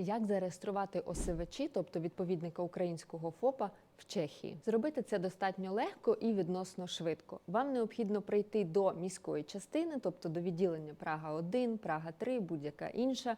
Як зареєструвати осивачі, тобто відповідника українського ФОПа в Чехії? Зробити це достатньо легко і відносно швидко. Вам необхідно прийти до міської частини, тобто до відділення Прага 1, Прага 3, будь-яка інша.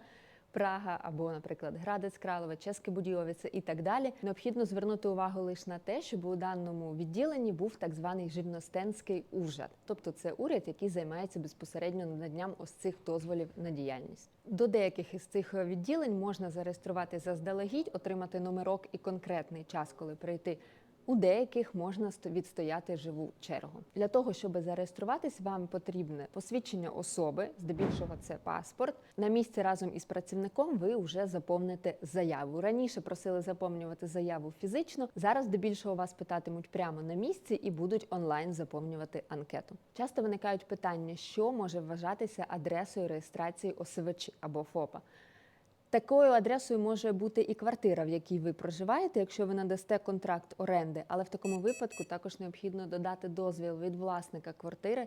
Прага або, наприклад, Градець Кралове, Чеське Будіовице і так далі. Необхідно звернути увагу лише на те, щоб у даному відділенні був так званий живностенський уряд, тобто це уряд, який займається безпосередньо наданням ось цих дозволів на діяльність. До деяких із цих відділень можна зареєструвати заздалегідь, отримати номерок і конкретний час, коли прийти. У деяких можна сто- відстояти живу чергу. Для того, щоб зареєструватись, вам потрібне посвідчення особи, здебільшого це паспорт. На місці разом із працівником ви вже заповните заяву. Раніше просили заповнювати заяву фізично. Зараз здебільшого вас питатимуть прямо на місці і будуть онлайн заповнювати анкету. Часто виникають питання, що може вважатися адресою реєстрації ОСВЧ або ФОПа. Такою адресою може бути і квартира, в якій ви проживаєте, якщо ви надасте контракт оренди, але в такому випадку також необхідно додати дозвіл від власника квартири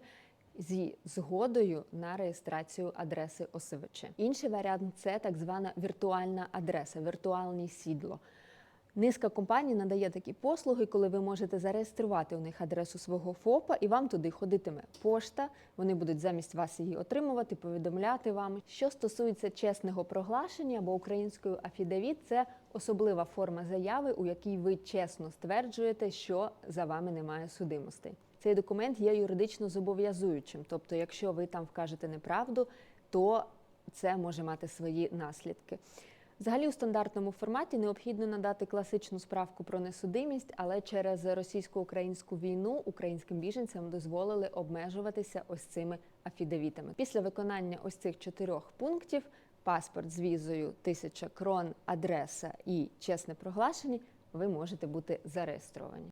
зі згодою на реєстрацію адреси осивича. Інший варіант це так звана віртуальна адреса, віртуальне сідло. Низка компаній надає такі послуги, коли ви можете зареєструвати у них адресу свого ФОПа, і вам туди ходитиме пошта. Вони будуть замість вас її отримувати, повідомляти вам. Що стосується чесного проглашення або українською афідавіт, це особлива форма заяви, у якій ви чесно стверджуєте, що за вами немає судимостей. Цей документ є юридично зобов'язуючим, тобто, якщо ви там вкажете неправду, то це може мати свої наслідки. Взагалі у стандартному форматі необхідно надати класичну справку про несудимість, але через російсько-українську війну українським біженцям дозволили обмежуватися ось цими афідевітами. Після виконання ось цих чотирьох пунктів паспорт з візою, тисяча крон, адреса і чесне проглашення, ви можете бути зареєстровані.